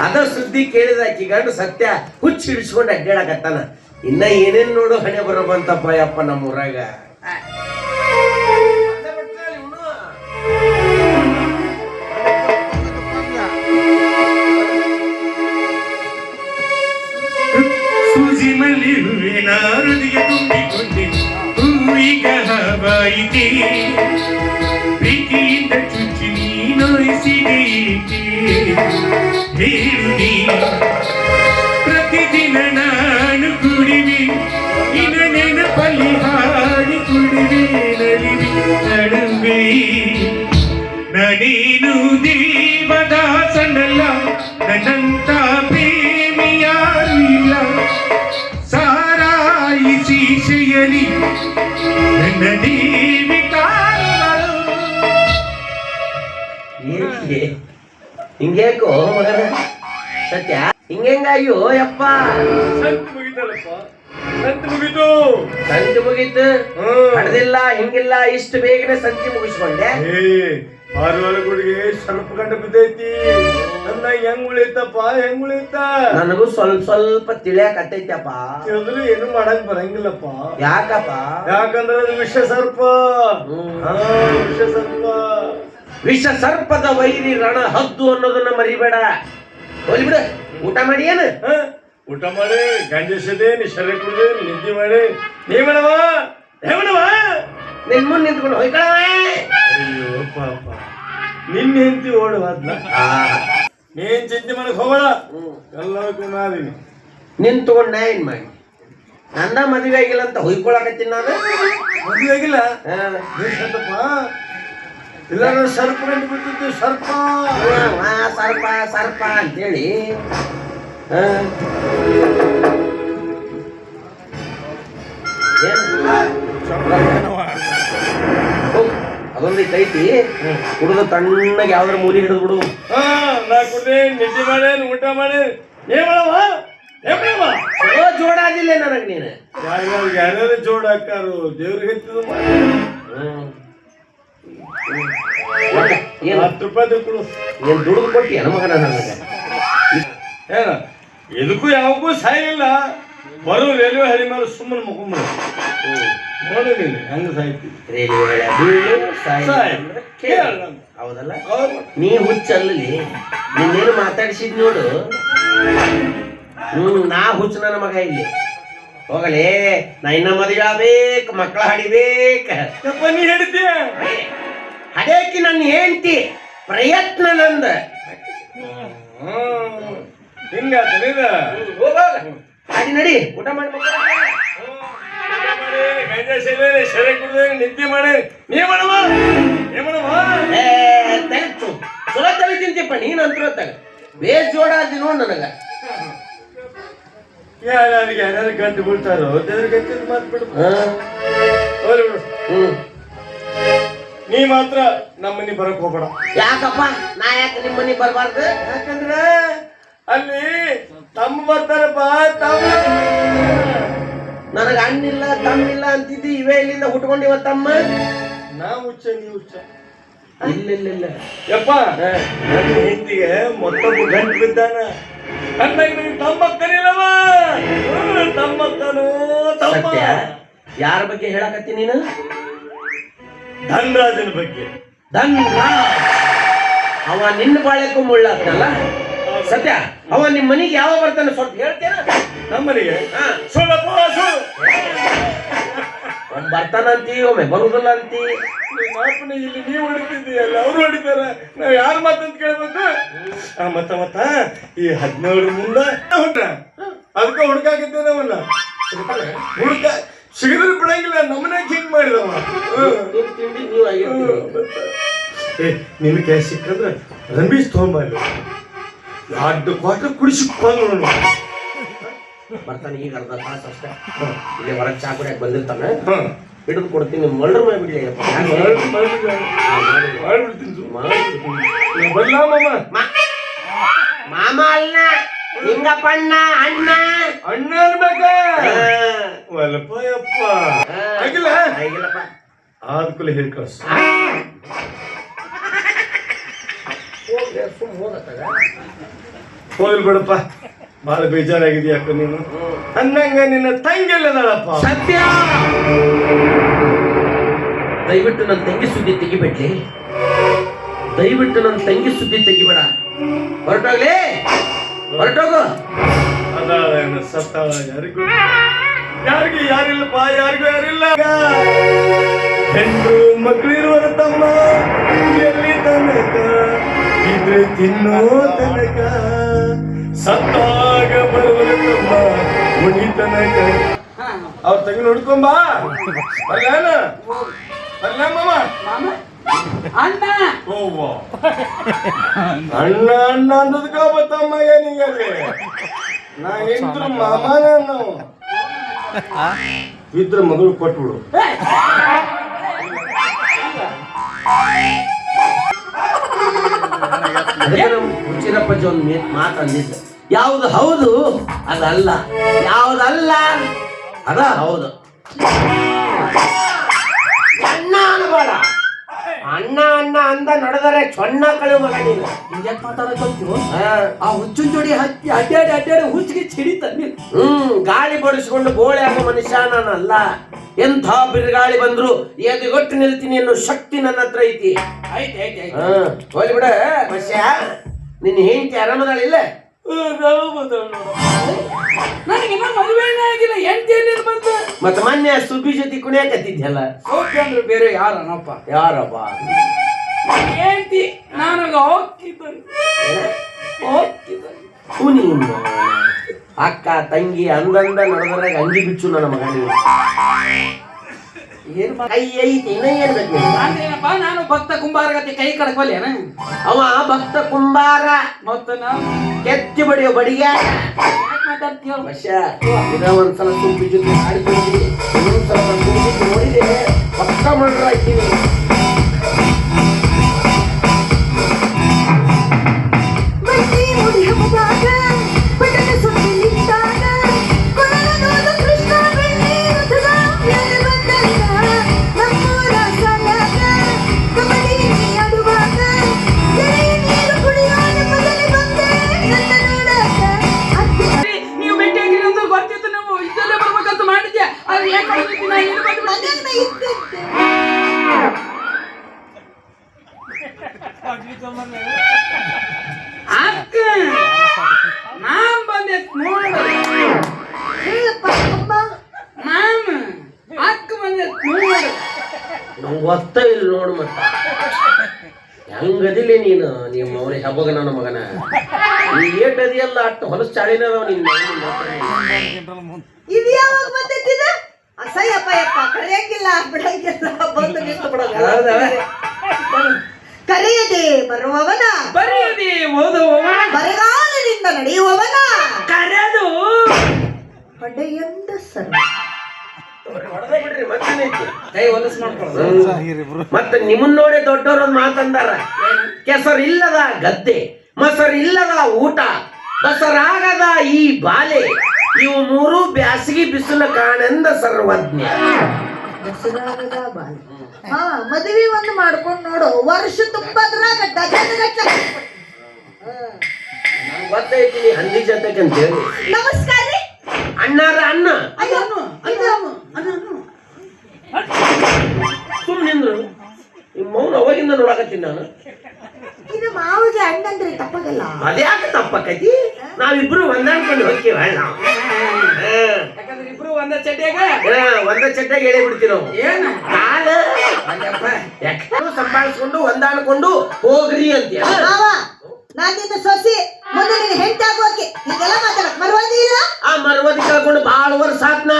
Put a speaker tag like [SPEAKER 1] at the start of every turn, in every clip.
[SPEAKER 1] ಅದ ಸುದ್ದಿ ಕೇಳಿದ ಆಕಿ ಸತ್ಯ ಹುಚ್ಚಿ ಹಿಡಿಸ್ಕೊಂಡು ಅಡ್ಡಾಡಕತ್ತಾನ. ಇನ್ನ ಏನೇನ್ ನೋಡು ಹಣೆ ಬರೋ ಬಂತಪ್ಪ ಯಪ್ಪ ನಮ್ಮ ಊರಾಗ
[SPEAKER 2] ಸುಜಿಮಲಿ ಹೂವಿನ ಹೃದಯ ತುಂಬಿಕೊಂಡೆ ಹೂವಿಗ ಹವಾಯಿತೆ జీవించి దేవుని ప్రతిదిన నాను
[SPEAKER 1] కుడివి ఇన నేను పలిహ ಹಿಂಗೆಂಗಾಯ್ಯೋ ಯಪ್ಪ.
[SPEAKER 3] ಸಂತ ಮುಗಿತಲ್ಲಪ್ಪ. ಸಂತ ಮುಗಿತು.
[SPEAKER 1] ಸಂತಿ ಮುಗೀತು.
[SPEAKER 3] ಹ್ಮ್.
[SPEAKER 1] ಹಡ್ದಿಲ್ಲ ಹಿಂಗಿಲ್ಲ ಇಷ್ಟು ಬೇಗನೆ ಸಂತಿ ಮುಗಿಸ್ಕೊಂಡೆ.
[SPEAKER 3] ಗುಡಿಗೆ ಸ್ವಲ್ಪ ಗಂಡ ಬಿದ್ದೈತಿ. ನನ್ನ ಹೆಂಗ್ ಉಳಿತಪ್ಪ ಹೆಂಗ್ ಉಳಿತ?
[SPEAKER 1] ನನಗೂ ಸ್ವಲ್ಪ ಸ್ವಲ್ಪ ತಿಳಿಯಾಕತ್ತೈತಪ್ಪ
[SPEAKER 3] ತಿಳಿದ್ರು ಏನು ಮಾಡಕ್ ಬರಂಗಿಲ್ಲಪ್ಪ.
[SPEAKER 1] ಯಾಕಪ್ಪ?
[SPEAKER 3] ಯಾಕಂದ್ರೆ ಅದು ವಿಷ ಸರ್ಪ. ವಿಷ ಸರ್ಪ.
[SPEAKER 1] ವಿಷ ಸರ್ಪದ ವೈರಿ ರಣ ಹದ್ದು ಅನ್ನೋದನ್ನ ಮರಿಬೇಡ. ಹೋಲಿ ಬಿಡು. ಊಟ ಮಾಡಿ ಏನು?
[SPEAKER 3] ಹಾ? ಊಟ ಮಾಡಿ ಗಂಜಸದೆ ನೀ ಶರೀರ ಕುಡಿದೆ ನಿದ್ದೆ ಮಾಡಿ. ನೀ ಮಾಡವ ಏ ಮಾಡವ
[SPEAKER 1] ನಿನ್ ಮುಂದೆ ನಿಂತ್ಕೊಂಡು ಹೊಯ್ಕೊಳವ.
[SPEAKER 3] ಅಯ್ಯೋ ಪಾಪ. ನಿನ್ನ ಹೆಂಡತಿ ಓಡುವಾದ್ನ ನೀನ್ ಚಿಂತೆ ಮಾಡಕ್ ಹೋಗೋಣ ಎಲ್ಲದಕ್ಕೂ ನಾದೀನಿ
[SPEAKER 1] ನಿನ್ ನಾ ಏನ್ ಮಾಡಿ? ನಂದ ಮದುವೆ ಆಗಿಲ್ಲ ಅಂತ ಹೊಯ್ಕೊಳಕತ್ತೀನಿ ನಾನು.
[SPEAKER 3] ಮದುವೆ ಆಗಿಲ್ಲ?
[SPEAKER 1] ಹಾ.
[SPEAKER 3] ಬೇಕಂತಪ್ಪ ಇಲ್ಲ ಸರ್ಪ ಅಂತ ಬಿಟ್ಟಿದ್ದು ಸರ್ಪ.
[SPEAKER 1] ವಾ, ಸರ್ಪ ಸರ್ಪ ಅಂತೇಳಿ. ಅದೊಂದು ಐತಿ ಕುಡಿದು ತಣ್ಣಗೆ ಯಾವ್ದಾರ ಮೂಲಿ ಹಿಡಿದು ಬಿಡು.
[SPEAKER 3] ಹಾ ನಾ ಕುಡ್ದೆ ನಿದ್ದೆ ಮಾಡಿ ಊಟ ಮಾಡಿ. ಏ ಮಾಡವ
[SPEAKER 1] ಜೋಡಾದಿಲ್ಲ ನನಗೆ ನೀನು.
[SPEAKER 3] ಯಾರು ಜೋಡಾಕಾರು ದೇವ್ರಿಗೆ ಮಾಡಿ.
[SPEAKER 1] ಏನು
[SPEAKER 3] ಹತ್ತು ರೂಪಾಯಿ ಕೊಡು.
[SPEAKER 1] ಮಗನ ನನಗೆ
[SPEAKER 3] ಏನ ಇದಕ್ಕೂ ಯಾವಾಗೂ ಸಾಯಿಲ್ಲ ಬರೋ ರೈಲ್ವೆ ಹಳಿ ಮೇಲೆ ಸುಮ್ಮನೆ ನೋಡು ನೀನು ಹೆಂಗ ಸಾಯ್ತಿ?
[SPEAKER 1] ರೈಲ್ವೆ ಬೀಳು ಸಾಯಿ
[SPEAKER 3] ಸಾಯಿ.
[SPEAKER 1] ಅಂದ್ರೆ ಕೇಳು.
[SPEAKER 3] ಕೇಳು.
[SPEAKER 1] ಹೌದಲ್ಲ?
[SPEAKER 3] ಹೌದು.
[SPEAKER 1] ನೀ ಹುಚ್ಚಲ್ಲಿ ನಿನ್ನೇನು ಮಾತಾಡಿಸಿದ್ ನೋಡು? ಹ್ಮ್ ನಾ ಹುಚ್ಚ ನನ್ನ ಮಗ ಇಲ್ಲಿ. ಹೋಗಲೇ ನಾ ಇನ್ನ ಮದುವೆ ಆಗ್ಬೇಕು ಮಕ್ಕಳ ಹಾಡಿಬೇಕು
[SPEAKER 3] ನೀ
[SPEAKER 1] ಹಡೇಕಿ ನನ್ನ ಹೆಂಡತಿ ಪ್ರಯತ್ನ ನಂದ. ಅಡಿ ನಡಿ. ಊಟ ಮಾಡಿ ಮಕ್ಕಳ
[SPEAKER 3] ಸೆರೆ ಕುಡ್ದೆ ನಿದ್ದೆ ಮಾಡಿ. ನೀ ಮಾಡವ ಏ ಮಾಡವ
[SPEAKER 1] ಚಲೋ ತಲೆ ತಿಂತೀಪ್ಪ ನೀನ್ ಅಂತ ತಗ ಬೇಸ್ ಜೋಡ ಆದಿ ನೋಡ್ ಯಾರು
[SPEAKER 3] ಯಾರಿಗೆ ಯಾರು ಗಂಟು ಬೀಳ್ತಾರೋ ದೇವ್ರಿಗೆ ಮಾತು ಬಿಡು.
[SPEAKER 1] ಹಾ.
[SPEAKER 3] ನೀ ಮಾತ್ರ ನಮ್ಮ ಮನೆ ಬರಕ್ ಹೋಗ್ಬೇಡ.
[SPEAKER 1] ಯಾಕಪ್ಪ? ನಾ ಯಾಕೆ ನಿಮ್ಮ ಮನೆಗೆ ಬರಬಾರ್ದು?
[SPEAKER 3] ಯಾಕಂದ್ರೆ ಅಲ್ಲಿ ತಮ್ಮ ಬರ್ತಾರಪ್ಪ ತಮ್ಮ.
[SPEAKER 1] ನನಗ ಅಣ್ಣಿಲ್ಲ ತಮ್ಮಿಲ್ಲ ಅಂತಿದ್ದಿ ಇವೇ ಇಲ್ಲಿಂದ ಹುಟ್ಕೊಂಡಿವ ತಮ್ಮ?
[SPEAKER 3] ನಾ ಹುಚ್ಚ ನೀ ಹುಚ್ಚ.
[SPEAKER 1] ಇಲ್ಲ ಇಲ್ಲ ಇಲ್ಲ
[SPEAKER 3] ಯಪ್ಪ ನನ್ನ ಹೆಂಡತಿಗೆ ಮತ್ತೊಬ್ಬ ಗಂಟು ಬಿದ್ದಾನ. ಅಣ್ಣ ನಿನ್ ತಮ್ಮ ಕರೀಲವ ತಮ್ಮ.
[SPEAKER 1] ತಮ್ಮ ಯಾರ ಬಗ್ಗೆ ಹೇಳಕತ್ತಿ ನೀನು?
[SPEAKER 3] ಧನರಾಜನ ಬಗ್ಗೆ.
[SPEAKER 1] ಧನ್ ಅವ ನಿನ್ನ ಬಾಳೆಕ್ಕೂ ಮುಳ್ಳಾದ್ನಲ್ಲ ಸತ್ಯ ಅವ ನಿಮ್ಮ ಮನೆಗೆ ಯಾವ ಬರ್ತಾನೆ ಸ್ವಲ್ಪ ಹೇಳ್ತೇನ
[SPEAKER 3] ನಮ್ಮ
[SPEAKER 1] ಮನೆಗೆ
[SPEAKER 3] ಬರ್ತಾನ ಸುಳ್ಳು
[SPEAKER 1] ಒಮ್ಮೆ ಬರ್ತಾನಂತಿ ಒಮ್ಮೆ ಬರುದಿಲ್ಲ ಅಂತಿ
[SPEAKER 3] ಇಲ್ಲಿ ನೀವು ಹೊಡಿತಿದ್ದೀಯಲ್ಲ ಅವ್ರು ಹೊಡಿತಾರ. ನಾವ್ ಯಾರ ಮಾತಂತ ಕೇಳ್ಬೇಕು? ಆ, ಮತ್ತ ಮತ್ತ ಈ ಹದಿನೇಳು ಮುಂದ ಹುಟ್ಟ. ಅದಕ್ಕೆ ಹುಡುಕಾಕಿದ್ದೆ ನಾವನ್ನ ಹುಡುಕ ಸಿಗದ್ರೆ ಬಿಡಂಗಿಲ್ಲ ನಮ್ಮನೆ ಹಿಂಗ್ ಮಾಡಿದವ.
[SPEAKER 1] ತಿಂಡಿ ನೀವು
[SPEAKER 3] ಏ ನಿನ್ನ ಕೈ ಸಿಕ್ಕಂದ್ರೆ ರಮೇಶ್ ತಗೊಂಬಲ್ಲ ಎರಡು ಕ್ವಾರ್ಟರ್ ಕುಡಿಸಿ ಬಂದ್ರು
[SPEAKER 1] ಬರ್ತಾನೆ ಈಗ ಅರ್ಧ ತಾಸು ಅಷ್ಟೇ. ಇಲ್ಲಿ ಹೊರಗೆ ಚಾ ಕುಡಿಯಕ್ಕೆ ಬಂದಿರ್ತಾನೆ. ಹಿಡಿದು ಕೊಡ್ತೀನಿ ಮರ್ಡರ್ ಮಾಡಿಬಿಡ್ಲಿ
[SPEAKER 3] ಮಾಡ್ಬಿಡ್ತೀನಿ. ಮಾಮ
[SPEAKER 1] ಅಲ್ಲ. ಹಿಂಗಪ್ಪಣ್ಣ ಅಣ್ಣ.
[SPEAKER 3] ಅಣ್ಣ ಅನ್ಬೇಕ. ವಲ್ಲಪ್ಪ ಯಪ್ಪ ಆಗಿಲ್ಲ?
[SPEAKER 1] ಆಗಿಲ್ಲಪ್ಪ.
[SPEAKER 3] ಆದ್ಕೂಲೆ ಹೇಳಿ ಕಳ್ಸ.
[SPEAKER 1] ಹೋಗ್ಲಿ
[SPEAKER 3] ಬಿಡಪ್ಪ. ಬಹಳ ಬೇಜಾರಾಗಿದ್ಯಾಕ ನೀನು? ಅನ್ನಂಗ ನಿನ್ನ ತಂಗಿ ಎಲ್ಲದಾಳಪ್ಪ
[SPEAKER 1] ಸತ್ಯ. ದಯವಿಟ್ಟು ನನ್ನ ತಂಗಿ ಸುದ್ದಿ ತೆಗಿಬೇಡ್ಲಿ. ದಯವಿಟ್ಟು ನನ್ನ ತಂಗಿ ಸುದ್ದಿ ತೆಗಿಬೇಡ. ಹೊರಟೋಗ್ಲಿ. ಹೊರಟೋಗು.
[SPEAKER 3] ಸತ್ತಾಳ ಯಾರಿಗೂ ಯಾರಿಗೂ ಯಾರಿಲ್ಲಪ್ಪ ಯಾರಿಗೂ ಯಾರಿಲ್ಲ. ಹೆಣ್ಣು ಮಕ್ಕಳಿರುವರ ತಮ್ಮ ಎಲ್ಲಿ ತನಕ ಇದ್ರೆ ತಿನ್ನೋ ತನಕ. ಸತ್ತಾಗ ಬರುವರ ತಮ್ಮ ಉಳಿ ತನಕ. ಅವ್ರ ತಂಗಿ ನೋಡ್ಕೊಂಬಾ ಅಲ್ಲೇನ ಅಲ್ಲ ಮಾಮ?
[SPEAKER 4] ಅಣ್ಣ.
[SPEAKER 3] ಅಣ್ಣ ಅಣ್ಣ ಅಂದದ್ಕ ಬತ್ತಮ್ಮ ಏನಿಗಲ್ಲಿ ನಾ ಹೆಂಡ್ರು ಮಾಮನ ನಾವು ಇದ್ರ ಮಗಳು ಕೊಟ್ಬಿಡು.
[SPEAKER 1] ಹುಚ್ಚಿರಪ್ಪಜ್ಜ ಒಂದು ಮಾತ ಅಂದಿದ್ದು. ಯಾವ್ದು ಹೌದು? ಅದಲ್ಲ. ಯಾವ್ದಲ್ಲ? ಅದ ಹೌದು. ಅಣ್ಣ ಅನ್ಬೇಡ. ಅಣ್ಣ ಅಣ್ಣ ಅಂದ ನಡೆದರೆ ಚೊಣ್ಣ ಕಳೆ ಮಗ ನೀನು ಹಾ.
[SPEAKER 4] ಆ ಹುಚ್ಚು ಜೋಡಿ ಹತ್ತಿ ಅಡ್ಡಾಡಿ ಅಡ್ಡಾಡಿ ಹುಚ್ಚಿಗೆ ಚಿಡಿತ
[SPEAKER 1] ಹ್ಮ್ ಗಾಳಿ ಬಡಿಸ್ಕೊಂಡು ಗೋಳೆ ಆಗೋ ಮನುಷ್ಯ ನಾನಲ್ಲ. ಎಂಥ ಬಿರುಗಾಳಿ ಬಂದ್ರು ಎದುಗೊಟ್ಟು ನಿಲ್ತೀನಿ ಅನ್ನೋ ಶಕ್ತಿ ನನ್ನ ಹತ್ರ ಐತಿ.
[SPEAKER 4] ಆಯ್ತು
[SPEAKER 1] ಹಾ ಹೋಗ್ಲಿ ಬಿಡ. ಮನುಷ್ಯ. ನಿನ್ನ ಹೆಂಡತಿ ಆರಾಮದಾಳಿಲ್ಲ
[SPEAKER 4] ನನಗೆ ಇನ್ನೂ ಮದುವೆನೇ ಆಗಿಲ್ಲ ಬಂತು?
[SPEAKER 1] ಮತ್ತ ಮೊನ್ನೆ ಸುಬ್ಬಿ ಜೊತೆ ಕುಣಿಯಾಕತ್ತಿದ್ಯಲ್ಲ?
[SPEAKER 4] ಅಂದ್ರೆ ಬೇರೆ ಯಾರನಪ್ಪ
[SPEAKER 1] ಯಾರಪ್ಪ?
[SPEAKER 4] ಹೇಳ್ತಿ ನನಗ ಹೋಗ್ತಿದ್ದ
[SPEAKER 1] ಕುನಿ ಅಕ್ಕ ತಂಗಿ ಅಂದಂದ ನಡೆದ್ರಾಗ ಅಂಗಿ ಬಿಚ್ಚು ನನ್ನ ಮಗ ನೀವು
[SPEAKER 4] ಏನ್
[SPEAKER 1] ಕೈ ಐತಿ ಇನ್ನ ಏನ್ ಬೇಕು?
[SPEAKER 4] ನಾನೇನಪ್ಪ ನಾನು ಭಕ್ತ ಕುಂಬಾರಗತಿ ಕೈ ಕಡ್ಕೊಲ್ಲೇನ
[SPEAKER 1] ಅವ ಭಕ್ತ ಕುಂಬಾರ
[SPEAKER 4] ಮತ್ತ ನಾವು
[SPEAKER 1] ಕೆತ್ತಿ ಬಡಿಯೋ ಬಡಿಗೆ.
[SPEAKER 4] ಯಾಕೆ
[SPEAKER 1] ಇದ ಒಂದ್ಸಲ ಸುಬ್ಬಿ ಜೊತೆ ಇನ್ನೊಂದ್ಸಲ ನೋಡಿದೆ ಪಕ್ಕ ಮಾಡ್ರ ಯಾವಾಗ.
[SPEAKER 5] ಇದು ಯಾವಾಗ ಬಂದೈತಿದ ಅಸಹ್ಯಪ್ಪ ಯಪ್ಪ ಕರೆಯಂಗಿಲ್ಲ ಬಿಡಂಗಿಲ್ಲ ಬಂದು ನಿಂತು
[SPEAKER 1] ಹೌದಾ?
[SPEAKER 5] ಕರೆಯದೆ ಬರುವವನ.
[SPEAKER 4] ಓದುವವ
[SPEAKER 5] ಬರಗಾಲದಿಂದ ನಡೆಯುವವನ.
[SPEAKER 4] ಕರೆದು.
[SPEAKER 1] ಮತ್ತೆ ನಿಮ್ಮನ್ನ ನೋಡಿ ದೊಡ್ಡವರು ಮಾತಂದಾರ. ಕೆಸರ್ ಇಲ್ಲದ ಗದ್ದೆ ಮೊಸರಿಲ್ಲದ ಊಟ. ಬಸರಾಗದ ಈ ಬಾಲೆ ಇವು ಮೂರು ಬ್ಯಾಸಗಿ ಬಿಸಿಲು ಕಾಣೆಂದ ಸರ್ವಜ್ಞ.
[SPEAKER 5] ಬಸರಾಗದ ಬಾಲೆ. ಹಾ ಮದುವೆ ಒಂದು ಮಾಡ್ಕೊಂಡು ನೋಡು ವರ್ಷ ತುಂಬದ್ರಾಗ ಡಜನ್ ಗಟ್ಟಲೆ
[SPEAKER 1] ಗೊತ್ತೈತಿ ನೀ ಹಂದಿ ಜೊತೆಗೆ ಅಂತ ಹೇಳಿ
[SPEAKER 5] ನಮಸ್ಕಾರ ರೀ.
[SPEAKER 1] ಅಣ್ಣಾರ ಅಣ್ಣ.
[SPEAKER 5] ಅಯ್ಯೋ ಇದು
[SPEAKER 1] ಸುಮ್ ನಿಂದ್ರು ಈ ಮೌನ ಅವಾಗಿಂದ ನೋಡಕತ್ತೀನಿ ನಾನು.
[SPEAKER 5] ಇದು ಮಾವಿಗೆ ಅಣ್ಣಂದ್ರೆ ತಪ್ಪಾಗಲ್ಲ.
[SPEAKER 1] ಅದ್ಯಾಕೆ ತಪ್ಪಕೈತಿ? ನಾವಿಬ್ರು ಹೊಂದಾಣ್ಕೊಂಡು ಹೋಗ್ತೀವಿ
[SPEAKER 4] ಯಾಕಂದ್ರೆ ಇಬ್ರು ಒಂದ ಚಡ್ಡಿಯಾಗ?
[SPEAKER 1] ಒಂದ ಚಡ್ಡಾಗ ಹೇಳಿ ಬಿಡ್ತೀವಿ ನಾವು.
[SPEAKER 4] ಏನ?
[SPEAKER 1] ಕಾಲ ಯಾಕೆ? ಸಂಭಾಳಿಸ್ಕೊಂಡು ಹೊಂದಾಣ್ಕೊಂಡು ಹೋಗ್ರಿ ಅಂತ
[SPEAKER 5] ಮಾವ ನಾನ್ ನಿನ್ನ ಸೊಸಿ ಮುಂದೆ ನಿನ್ನ ಹೆಂಡತಿ ಆಗೋಕೆ ಹೀಗೆಲ್ಲ ಮಾತಾಡಕ್ ಮರವಾದಿ ಇಲ್ಲ
[SPEAKER 1] ಆ ಮರವಾದಿ ಕಳ್ಕೊಂಡು ಬಾಳ ವರ್ಷ ಆತ್ನ?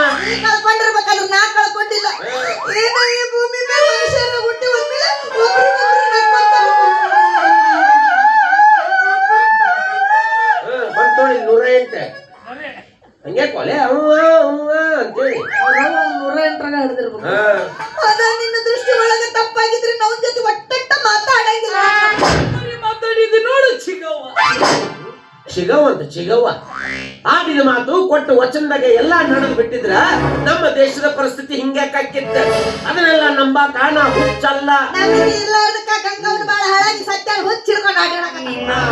[SPEAKER 1] ಮ್ಯಾಗ ಎಲ್ಲಾ ನಡೆದು ಬಿಟ್ಟಿದ್ರ ನಮ್ಮ ದೇಶದ ಪರಿಸ್ಥಿತಿ ಹಿಂಗೆ ಕಕ್ಕಿತ್ತ ಅದನ್ನೆಲ್ಲ ನಂಬಾಕ ನಾ ಹುಚ್ಚಲ್ಲ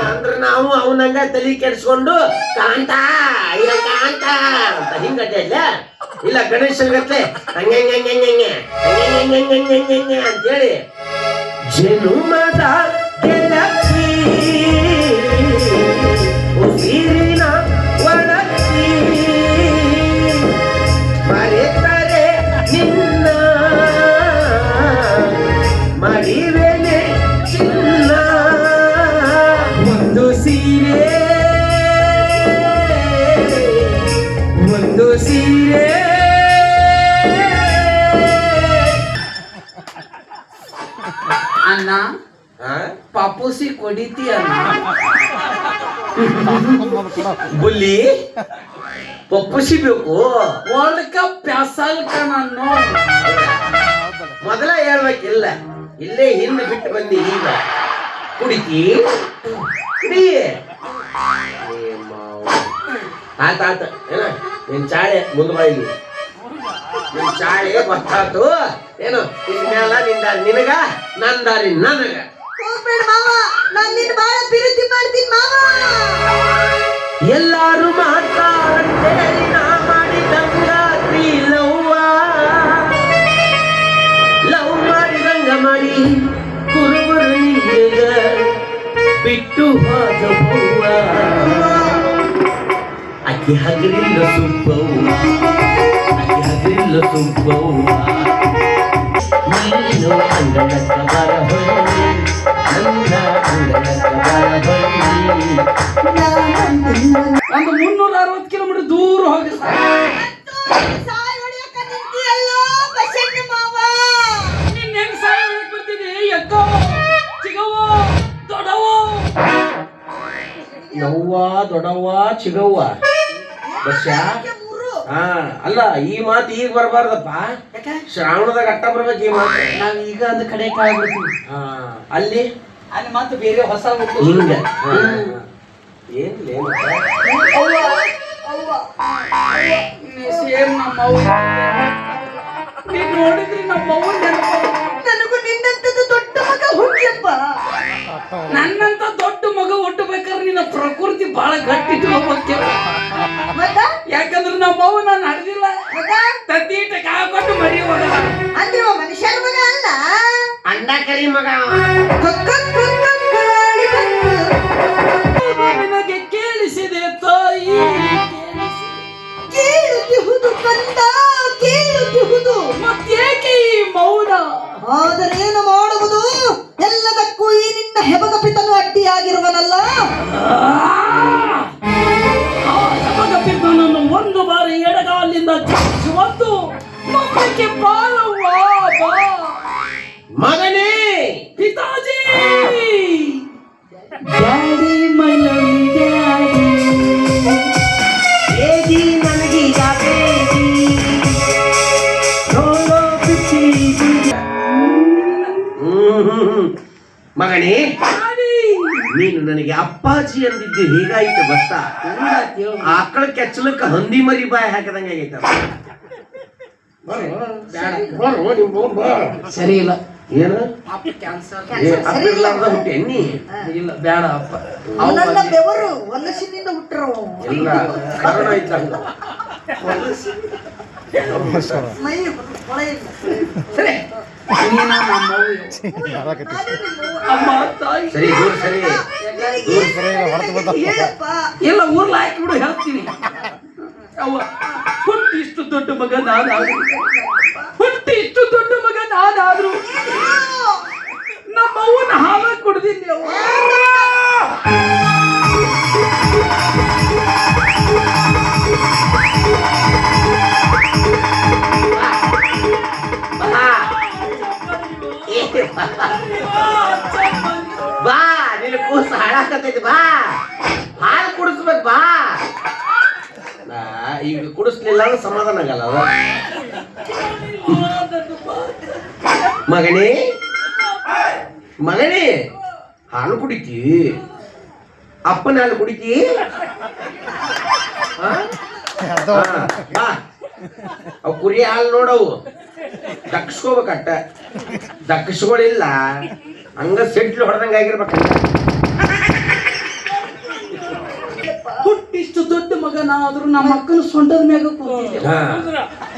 [SPEAKER 1] ಅಂದ್ರ ನಾವು ಅವನಂಗ ತಲೆ ಕೆಡಿಸ್ಕೊಂಡು ಕಾಂತ ಇಲ್ಲ ಕಾಂತ ಅಂತ ಹಿಂಗ ಅಡ್ಡಲ್ಲ ಇಲ್ಲ ಗಣೇಶನ್ ಗತ್ಲೆ ಹಂಗೆ ಹಂಗೆ ಹಂಗೆ ಹಂಗೆ ಹಂಗೆ ಹಂಗೆ ಹಂಗೆ ಅಂತೇಳಿ ಜನುಮದ ಕೆಲ ಒಂದು ಸೀರೆ
[SPEAKER 4] ಅಣ್ಣ ಪಾಪುಸಿ ಕೊಡಿತಿ ಅಣ್ಣ
[SPEAKER 1] ಬುಲ್ಲಿ ಪಪ್ಪುಸಿ ಬೇಕು
[SPEAKER 4] ವರ್ಲ್ಡ್ ಕಪ್ ಪ್ಯಾಸಲ್ ಕಣ
[SPEAKER 1] ಮೊದಲ ಹೇಳ್ಬೇಕಿಲ್ಲ ಇಲ್ಲೇ ಹಿಂದೆ ಬಿಟ್ಟು ಬಂದಿ ಈಗ ಕುಡಿತಿ ಕುಡಿ ಆತ ಆತ ಏನ ನಿನ್ ಚಾಳೆ ಮುಂದೆ ಬಾ ಇಲ್ಲಿ. ನಿನ್ ಚಾಳೆ ಗೊತ್ತಾತು ಏನು? ಇನ್ಮೇಲ ನಿಂದ ನಿನಗ ನಂದಾರಿ ನನಗ.
[SPEAKER 5] ನಾನ್ ನಿನ್ ಮಾಡ್ತೀನಿ ಮಾವ.
[SPEAKER 1] ಎಲ್ಲಾರು ಮಾತಾಡಂತೇಳಿ ನಾ ಮಾಡಿದಂಗ ಲವ್ವ. ಲವ್ ಮಾಡಿದಂಗ ಮಾಡಿ ಕುರುಬರು ಬಿಟ್ಟು ಹೋದ ಹಗಲಿಲ್ಲ ಸುಬ್ಬವ್ವ ನನಗೆ ಹಗಲಿಲ್ಲ ಸುಬ್ಬವ್ವ ನೀನು ಅಂಗಳಕ್ಕ ಬರ ನನ್ನ ಅಂಗಳಕ್ಕ ಬರ
[SPEAKER 4] ಹೊಳಿ ಮುನ್ನೂರ ಅರವತ್ತು ಕಿಲೋಮೀಟರ್ ದೂರ ಹೋಗಿ ಚಿಗವ್ವ ದೊಡವ್ವ
[SPEAKER 1] ಯವ್ವ ದೊಡವ್ವ ಚಿಗವ್ವ.
[SPEAKER 5] ಮೂರು?
[SPEAKER 1] ಹಾ ಅಲ್ಲ ಈ ಮಾತು ಈಗ ಬರಬಾರ್ದಪ್ಪ. ಶ್ರಾವಣದಾಗ ಅಟ್ಟ ಬರ್ಬೇಕು ಈ ಮಾತು.
[SPEAKER 4] ನಾವು ಈಗ ಒಂದು ಕಡೆ ಕಾಯ್ಬಿಡ್ತೀವಿ
[SPEAKER 1] ಹಾ ಅಲ್ಲಿ?
[SPEAKER 4] ಅಲ್ಲಿ ಮತ್ತೆ ಬೇರೆ ಹೊಸ
[SPEAKER 1] ಹಿಂಗ ಏನ್
[SPEAKER 4] ಸೇಮ್ ನಮ್ಮ ನೋಡಿದ್ರಿ ನಮ್ಮ
[SPEAKER 5] ನನಗೂ ನಿನ್ನಂತದ್ದು ದೊಡ್ಡ
[SPEAKER 4] ನನ್ನಂತ ದೊಡ್ಡ ಮಗ ಹುಟ್ಟಬೇಕಾದ್ರೆ ನಿನ್ನ ಪ್ರಕೃತಿ ಬಹಳ ಗಟ್ಟಿ ಹೋಗಕ್ಕೆ
[SPEAKER 5] ಮತ್ತ?
[SPEAKER 4] ಯಾಕಂದ್ರೆ ನಮ್ಮ ಅವ್ವ ನಾನು ಹಡ್ದಿಲ್ಲ ತತ್ತೀಟ ಕಾಕೊಟ್ಟು ಮರಿ
[SPEAKER 5] ಅಂದ್ರೆ ಮನುಷ್ಯನ ಮಗ ಅಲ್ಲ?
[SPEAKER 1] ಅಂಡ ಕರಿ ಮಗ.
[SPEAKER 5] ಕೊಕ್ಕ ಕೊಕ್ಕ ಕಾಡಿ ಬಂತು.
[SPEAKER 4] ನಿನಗೆ ಕೇಳಿಸಿದೆ ತಾಯಿ.
[SPEAKER 5] ಕೇಳುತ್ತಿಹುದು ಕಂದ ಕೇಳುತ್ತಿಹುದು
[SPEAKER 4] ಮತ್ತೇಕೆ ಈ ಮೌನ?
[SPEAKER 5] ಏನು ಮಾಡುವುದು? ಎಲ್ಲದಕ್ಕೂ ಈ ನಿನ್ನ ಹೆಬಗ ಪಿತನು ಅಡ್ಡಿಯಾಗಿರುವನಲ್ಲ?
[SPEAKER 1] ಅಪ್ಪಾಜಿ ಅಂದಿದ್ದು ಹೀಗಾಯ್ತು ಬಸ್ತ ಆಕಳ ಕೆಚ್ಚಲಕ್ಕ ಹಂದಿ ಮರಿ ಬಾಯಿ ಹಾಕದಂಗ ಆಗೈತ
[SPEAKER 4] ಸರಿ ಇಲ್ಲ.
[SPEAKER 1] ಏನು? ಅಪ್ಪಿರ್ಲಾರ್ದ ಹುಟ್ಟಿ ಎಣ್ಣಿ
[SPEAKER 4] ಇಲ್ಲ ಬೇಡ ಅಪ್ಪ.
[SPEAKER 5] ಅವನನ್ನ ಬೆವರು ಹೊಲಸಿನಿಂದ ಹುಟ್ಟರು
[SPEAKER 1] ಕಾರಣ
[SPEAKER 5] ಮೈ ಇಲ್ಲ.
[SPEAKER 4] ಸರಿ. ಅಮ್ಮ ದೂರ
[SPEAKER 1] ಸರಿ. ದೂರ ಸರಿ
[SPEAKER 5] ಹೊರತು
[SPEAKER 4] ಇಲ್ಲ ಊರ್ಲ ಹಾಕಿ ಬಿಡು ಹೇಳ್ತೀನಿ. ಅವ್ವ ಹುಟ್ಟಿ ಇಷ್ಟು ದೊಡ್ಡ ಮಗ ನಾನಾದ್ರು ಹುಟ್ಟಿ ಇಷ್ಟು ದೊಡ್ಡ ಮಗ ನಾನಾದ್ರು ನಮ್ಮವ್ವನ ಹಾಲ ಕುಡ್ದಿದ್ದೆ ಅವ್ವ
[SPEAKER 1] ಬಾ ನಿನ್ನ ಕೂಸು ಹಾಳಾಕತೈತಿ ಬಾ. ಹಾಲು ಕುಡಿಸ್ಬೇಕು ಬಾ. ನಾ ಈಗ ಕುಡಿಸ್ಲಿಲ್ಲ ಅಂದ್ರೆ ಸಮಾಧಾನ ಆಗಲ್ಲ ಮಗನೇ ಮಗನೇ ಹಾಲು ಕುಡಿತಿ? ಅಪ್ಪನ ಹಾಲು ಕುಡಿತಿ? ಅವು ಕುರಿ ಹಾಲು ನೋಡವು. ದಕ್ಷಿಸ್ಕೋಬೇಕಟ್ಟ ದಕ್ಷಿಸ್ಗಳಿಲ್ಲ ಹಂಗ ಸೆಟ್ಲು ಹೊಡೆದಂಗ ಆಗಿರ್ಬೇಕು.
[SPEAKER 4] ಹುಟ್ಟಿಷ್ಟು ದೊಡ್ಡ ಮಗನಾದ್ರೂ ನಮ್ಮ ಅಕ್ಕನ ಸೊಂಟದ ಮ್ಯಾಗ ಕೂತಿದ್ದೆ.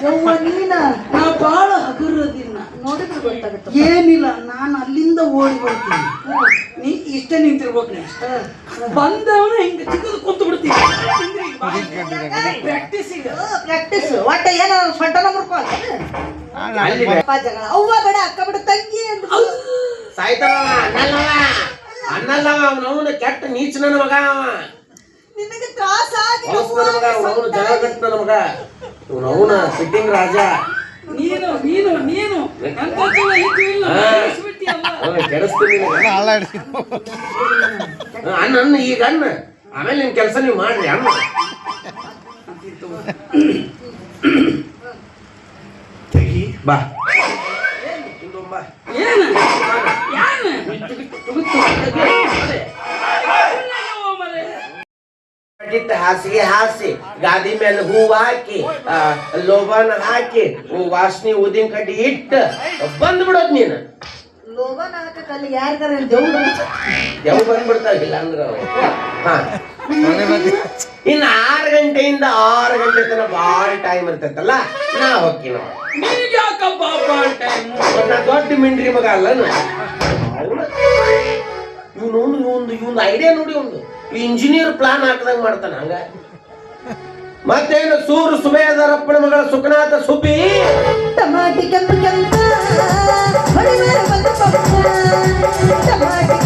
[SPEAKER 5] ಯವ್ವ ನೀನ
[SPEAKER 4] ನಾ ಬಾಳ ಹಗುರದಿನ
[SPEAKER 5] ನೋಡಿದ್ರೆ ಗೊತ್ತಾಗುತ್ತೆ.
[SPEAKER 4] ಏನಿಲ್ಲ ನಾನು ಅಲ್ಲಿಂದ ಓಡಿ ಬರ್ತೀನಿ ನೀ ಇಷ್ಟೇ ನಿಂತಿರ್ಬೇಕು ನೆಕ್ಸ್ಟ್ ಬಂದವನು ಹಿಂಗ ಚಿಕ್ಕದು ಕೂತು ಬಿಡ್ತೀನಿ. ಪ್ರಾಕ್ಟೀಸ್ ಈಗ.
[SPEAKER 5] ಪ್ರಾಕ್ಟೀಸ್ ಒಟ್ಟ ಏನೋ ಸೊಂಟನ ಮುರ್ಕೋ ಅಪ್ಪ ಜಗಳ. ಅವ್ವ ಬೇಡ ಅಕ್ಕ ಬೇಡ ತಂಗಿ ಅಂತ
[SPEAKER 1] ಸಾಯ್ತಾನ ಅನ್ನಲ್ಲವ. ಅನ್ನಲ್ಲವ ಅವನವನ ಕೆಟ್ಟ ನೀಚ ನನ್ನ ಮಗ ಅವ.
[SPEAKER 5] ನಿನಗೆ ತ್ರಾಸ
[SPEAKER 1] ನನ್ನ ಮಗ ಅವನವನ ಜಗಳ ಕಟ್ಟ ನನ್ನ ಮಗ. ಇವನವನ ಸಿಟ್ಟಿಂಗ್ ರಾಜ.
[SPEAKER 4] ನೀನು ನೀನು ನೀನು. ಅಂತ ಇಲ್ಲ.
[SPEAKER 1] ಅವನ ಕೆಡಿಸ್ತೀನಿ ಅನ್ನ ಅನ್ನ ಈಗ ಅನ್ನ ಆಮೇಲೆ ನಿನ್ ಕೆಲಸ ನೀವು ಮಾಡ್ರಿ ಅನ್ನ
[SPEAKER 2] ತೆಗಿ
[SPEAKER 1] ಬಾ. ಹಾಸಿಗೆ ಹಾಸಿ ಗಾದಿ ಮೇಲೆ ಹೂವು ಹಾಕಿ ಲೋಬಾನ ಹಾಕಿ ವಾಸನಿ ಊದಿನ ಕಡ್ಡಿ ಇಟ್ಟು ಬಂದ್ಬಿಡೋದ್ ನೀನು.
[SPEAKER 5] ಲೋಬನ ಹಾಕಕ್ಕಲ್ಲಿ ಯಾರಿಗಾರ ದೇವ್ರು
[SPEAKER 1] ಯಾವ ಬಂದ್ಬಿಡ್ತಾವ ಇಲ್ಲ ಅಂದ್ರ ಅವು. ಹಾ. ಇನ್ನು ಆರು ಗಂಟೆಯಿಂದ ಆರು ಗಂಟೆ ತನಕ ಭಾಳ ಟೈಮ್ ಇರ್ತೈತಲ್ಲ ನಾ ಹೋಗ್ತೀನಿ
[SPEAKER 4] ಯಾಕಪ್ಪ
[SPEAKER 1] ದೊಡ್ಡ ಮಿಂಡ್ರಿ ಮಗ ಅಲ್ಲ ಇವನು ಇವೊಂದು ಇವೊಂದು ಐಡಿಯಾ ನೋಡಿ ಒಂದು. ಇಂಜಿನಿಯರ್ ಪ್ಲಾನ್ ಹಾಕದಂಗ ಮಾಡ್ತಾನ ಹಂಗ. ಮತ್ತೇನು ಸೂರು ಸುಬೇದರಪ್ಪನ ಮಗಳ ಸುಖನಾಥ ಸುಬ್ಬಿ?
[SPEAKER 5] ಟಮಾಟಿ ಕೆಂಪು ಕೆಂಪ ಹೊಡಿಬೇಡ ಒಂದು ಟಮಾಟಿ ಕೆಂಪು ಕೆಂಪ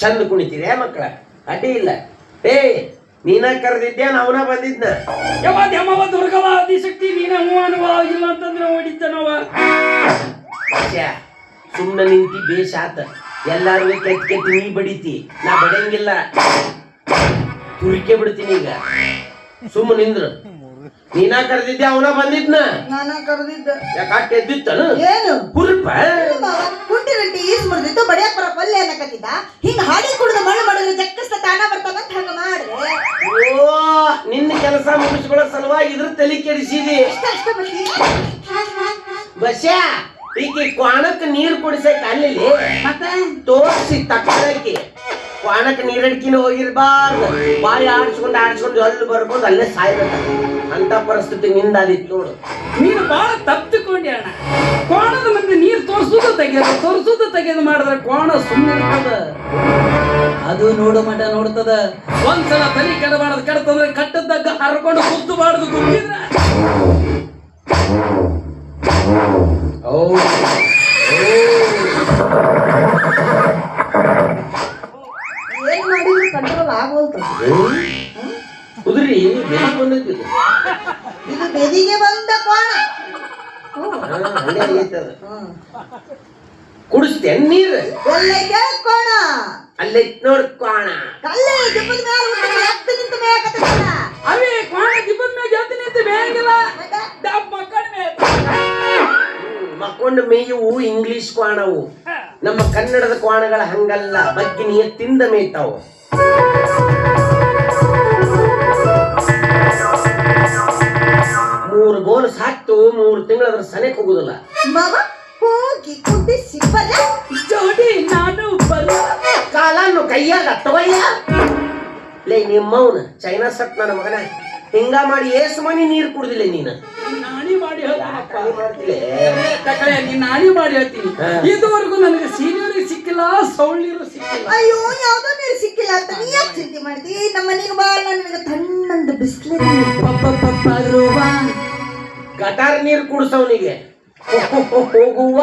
[SPEAKER 1] ಚಂದ ಕುಣಿತೀರಿ ಮಕ್ಕಳ ಅಡ್ಡಿ ಇಲ್ಲ. ಏ ನೀನ ಕರೆದಿದ್ದೆ ಅವನ ಬಂದಿದ್ನ?
[SPEAKER 4] ಯವ ದ್ಯಮವ ದುರ್ಗವ ಆದಿಶಕ್ತಿ ನೀನ ಹೂ ಅನ್ನುವ ಇಲ್ಲ ಅಂತಂದ್ರೆ ಹೊಡಿತಾನವ
[SPEAKER 1] ಸುಮ್ಮನೆ ನಿಂತಿ ಬೇಷ ಆತ ಎಲ್ಲಾರು ಕೆಟ್ಟ ಕೆಟ್ಟ ನೀ ಬಡಿತಿ. ನಾ ಬಡಿಯಂಗಿಲ್ಲ ತುರಿಕೆ ಬಿಡ್ತೀನಿ ಈಗ. ಸುಮ್ಮ ನಿಂದ್ರು. ನೀನ ಕರೆದಿದ್ದೆ ಅವನ ಬಂದಿದ್ನ?
[SPEAKER 5] ನಾನ ಕರೆದಿದ್ದ.
[SPEAKER 1] ಯಾಕ ಎದ್ದಿತ್ತನು
[SPEAKER 5] ಏನು?
[SPEAKER 1] ಹುರುಪ?
[SPEAKER 5] ಕುಂಟಿ ಗಂಟಿ ಈಸ್ ಮುರಿದಿತ್ತು ಪರ ಪಲ್ಯ ಅನ್ನಕತ್ತಿದ್ದ ಹಿಂಗ ಹಾಡಿ ಕುಡಿದ ಮಣ್ಣು ಮಾಡಿದ್ರೆ ಜಕ್ಕಸ್ತ ತಾನ ಬರ್ತಾವಂತ ಹಂಗ ಮಾಡ್ರೆ
[SPEAKER 1] ಓ ನಿನ್ನ ಕೆಲಸ ಮುಗಿಸ್ಕೊಳ್ಳೋ ಸಲುವಾಗಿ ಇದ್ರ ತಲೆ ಕೆಡಿಸಿದಿ. ಬಸ್ಯಾ ಈಕೆ ಕ್ವಾಣಕ್ಕೆ ನೀರ್ ಕುಡಿಸಕ್ ಅಲ್ಲಿ
[SPEAKER 5] ಮತ್ತೆ?
[SPEAKER 1] ತೋರಿಸಿ ತಕ್ಕಳಕ್ಕೆ. ಕ್ವಾಣಕ್ ನೀರಡ್ಕಿನ ಹೋಗಿರ್ಬಾರ್ದು. ಬಾಯಿ ಆಡ್ಸ್ಕೊಂಡು ಆಡಿಸ್ಕೊಂಡು ಅಲ್ಲಿ ಬರ್ಬೋದು ಅಲ್ಲೇ ಸಾಯ್ಬೇಕ. ಅಂತ ಪರಿಸ್ಥಿತಿ ನಿಂದಾದಿತ್ತು ನೋಡು.
[SPEAKER 4] ನೀನು ಬಹಳ ತಪ್ಪಿಕೊಂಡಿ ಅಣ್ಣ. ಕೋಣದ ಮಂದಿ ನೀರು ತೋರಿಸೋದು ತೆಗೆದು ತೋರಿಸೋದು ತೆಗೆದು ಮಾಡಿದ್ರೆ ಕೋಣ ಸುಮ್ಮನೆ ಇರ್ತದ. ಅದು ನೋಡು ಮಠ ನೋಡ್ತದ. ಒಂದ್ಸಲ ತಲೆ ಕೆಡಬಾರ್ದು ಕೆಡ್ತಂದ್ರೆ ಕಟ್ಟದಾಗ ಹರ್ಕೊಂಡು ಕುದ್ದು ಬಾರ್ದು ಕುದ್ದಿದ್ರೆ
[SPEAKER 1] ಓ
[SPEAKER 5] ಏನ್
[SPEAKER 1] ಕುದುರಿ ಇದು.
[SPEAKER 5] ಇದು ಬೆದಿಗೆ ಬಂದ ಕೋಣ.
[SPEAKER 1] ಕುಡಿಸ್ತೇನ್ ನೀರ್.
[SPEAKER 5] ಎಲ್ಲೈತೆ ಕೋಣ.
[SPEAKER 1] ಅಲ್ಲೇ ನೋಡ್ ಕ್ವಾಣ
[SPEAKER 5] ಕಲ್ಲೆ ದಿಬ್ಬದ ಮೇಲೆ ಹುಟ್ಟಿ ನಿಂತು
[SPEAKER 4] ಅವೇ ಕೋಣ. ದಿಬ್ಬದ ಎದ್ದು ನಿಂತು ಡಬ್ ಮಕ್ಕಳ
[SPEAKER 1] ಮಕ್ಕೊಂಡು ಮೇಯುವು ಇಂಗ್ಲಿಷ್ ಕ್ವಾಣವು ನಮ್ಮ ಕನ್ನಡದ ಕ್ವಾಣಗಳ ಹಂಗಲ್ಲ. ಬಗ್ಗೆ ತಿಂದ ಮೇಯ್ತಾವು. ಮೂರು ಗೋಲು ಸಾಕ್ತು ಮೂರು ತಿಂಗಳು ಅದ್ರ ಸನೆಕ್ ಹೋಗುದಿಲ್ಲ.
[SPEAKER 5] ಮಾವ ಹೋಗಿ ಕುದಿಸಿ ಬರ.
[SPEAKER 4] ಜೋಡಿ ನಾನು ಬಲ್ಲ
[SPEAKER 1] ಕಾಲನ್ನು ಕೈಯಾಗ ತಗೊಯ್ಯ ಲೇ ನಿಮ್ಮವನ ಚೈನಾ ಸಟ್ ನನ್ನ ಮಗನ. ಹಿಂಗ ಮಾಡಿ ಏಸ್ ಮನಿ ನೀರ್ ಕುಡ್ದಿಲ್ಲ ನೀನು?
[SPEAKER 4] ನಾಣಿ ಮಾಡಿ? ನೀನ್ ನಾಣಿ ಮಾಡಿ ಹೇಳ್ತೀನಿ. ಇದುವರೆಗೂ ನನಗೆ ಸೀನಿಯರ್ ಸಿಕ್ಕಿಲ್ಲ ಸೌಳ್ಯರು ಸಿಕ್ಕಿಲ್ಲ.
[SPEAKER 5] ಅಯ್ಯೋ ಯಾವ್ದೋ ನೀರು ಸಿಕ್ಕಿಲ್ಲ ಅಂತ. ನೀ ಯಾಕೆ ಚಿಂತೆ ಮಾಡ್ತಿ? ನಮ್ಮ ಮನೆಗೆ ಬಾಳ ನನಗೆ ತಣ್ಣಂದು ಬಿಸಿಲು
[SPEAKER 4] ಪಪ್ಪ
[SPEAKER 1] ಗಟಾರ್ ನೀರು ಕುಡ್ಸವನಿಗೆ ಹೋಗುವ.